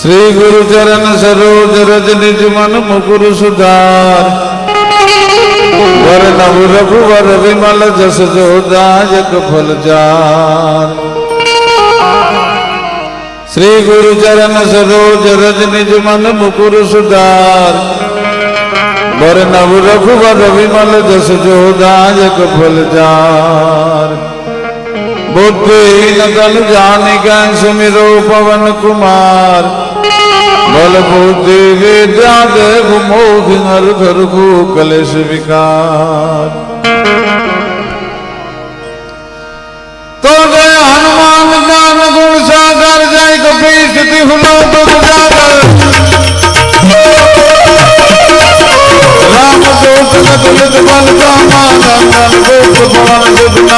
श्री गुरु चरण सरोज रज निज मन मुकुर सुधार। वर नव रघुवर विमल जस जो दायक फल जार श्री गुरु चरण सरोज रज निज मन मुकुर सुधार। वर नव रघुवर विमल जस जो दायक फल जार बुद्धि नल जानिक सुमिरो पवन कुमार। બલભૂતિ વિદ્યા દેવ મોઘ નર ગર્ભુ કલેશ વિકાર. તો જય હનુમાન જ્ઞાન ગુણ સાગર જય કપી સ્થિતિ હુલો દુર્જાગર રામ દોષ નતુલિત બલ કામાનંદન ગોપ ભવન જુગના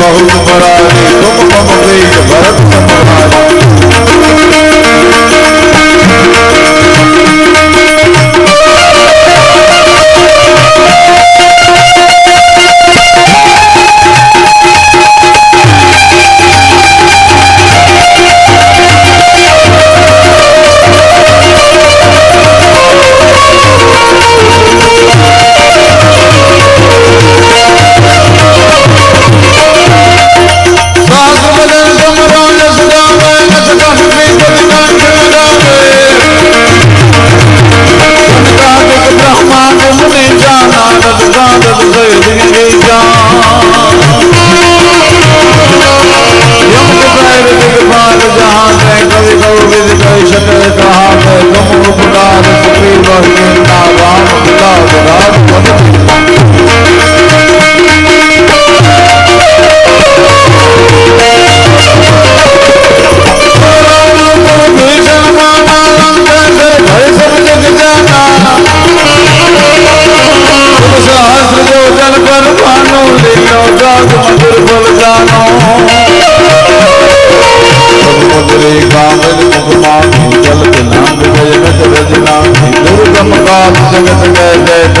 बहुत बड़ाई तुम मम प्रीत भरत da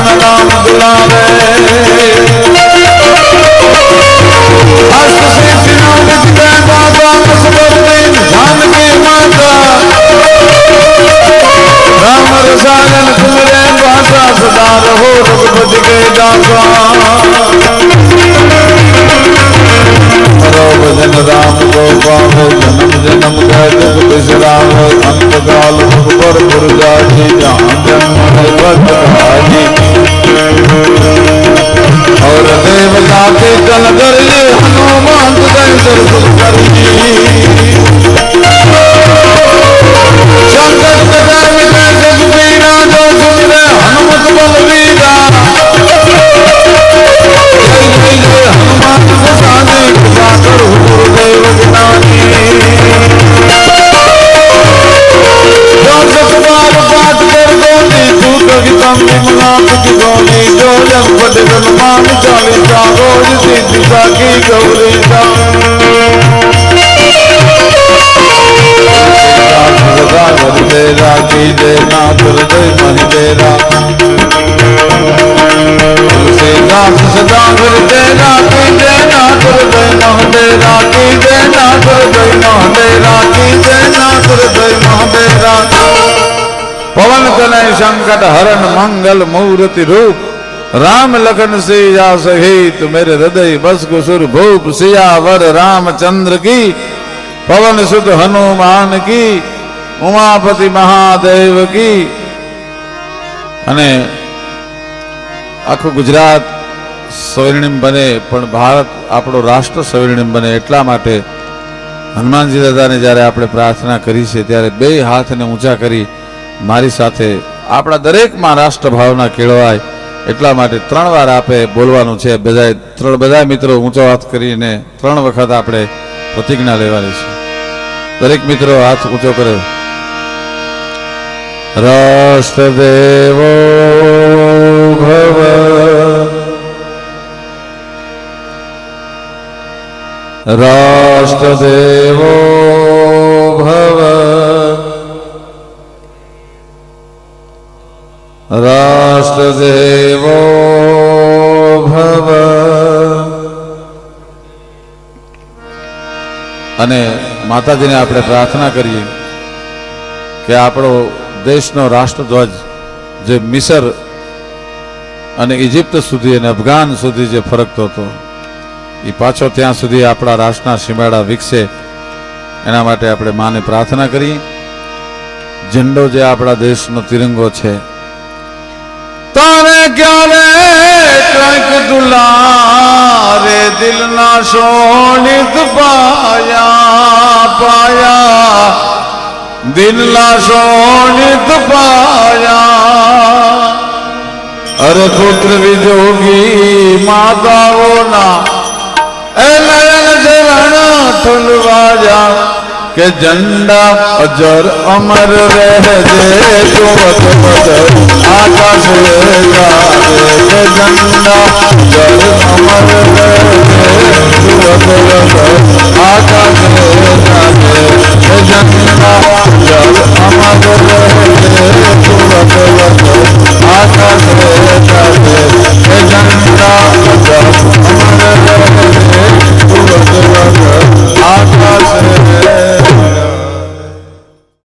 राम नाम बुलावे। राम रसायन कुमरे भाषा सदा रहो रघुपति के दासा भजन राम को पावो, जन्म जन्म का दुख बिसरावो अंत काल भगवर दुर्गा जी जहाँ जन्म है बदहारी और देवता के कल कर हनुमान जी પવન સંકટ હરણ મંગલ મૂર્તિ રૂપ. રામ લખન સિયા સહિત મેરે હૃદય બસ ગુસુર ભૂપ સિયાવર રામચંદ્ર કી. પવન સુત હનુમાન કી, ઉમાપતિ મહાદેવ કી. અને આખું ગુજરાત સ્વર્ણિમ બને, પણ ભારત આપણો રાષ્ટ્ર સ્વર્ણિમ બને એટલા માટે હનુમાનજી દાદાને જ્યારે આપણે પ્રાર્થના કરી છે, ત્યારે બે હાથને ઊંચા કરી મારી સાથે આપણા દરેકમાં રાષ્ટ્ર ભાવના કેળવાય એટલા માટે ત્રણ વાર આપે બોલવાનું છે. બધાએ ત્રણ બધા મિત્રો ઊંચો હાથ કરીને ત્રણ વખત આપણે પ્રતિજ્ઞા લેવાની છે. દરેક મિત્રો હાથ ઊંચો કરે રાષ્ટ્રદેવો ભવ. રાષ્ટ્રદેવો ભવ. અને માતાજીને આપણે પ્રાર્થના કરીએ કે આપણો દેશનો રાષ્ટ્રધ્વજ જે મિસર અને ઇજિપ્ત સુધી અને અફઘાન સુધી જે ફરકતો હતો એ પાછો ત્યાં સુધી આપણા રાષ્ટ્રના સીમાડા વિકસે. એના માટે આપણે માને પ્રાર્થના કરી ઝંડો જે આપણા દેશનો તિરંગો છે. તારે ક્યારે કંઈક દુલારે દિલના શોણિત પાયા પાયા દિલના શોણિત પાયા અરે પુત્ર વિજોગી માતાઓના એ નયન के झंडा अजर अमर रह जे तो बदर आकाश ले जा के झंडा अजर अमर रह जे तो बदर आकाश ले जा के झंडा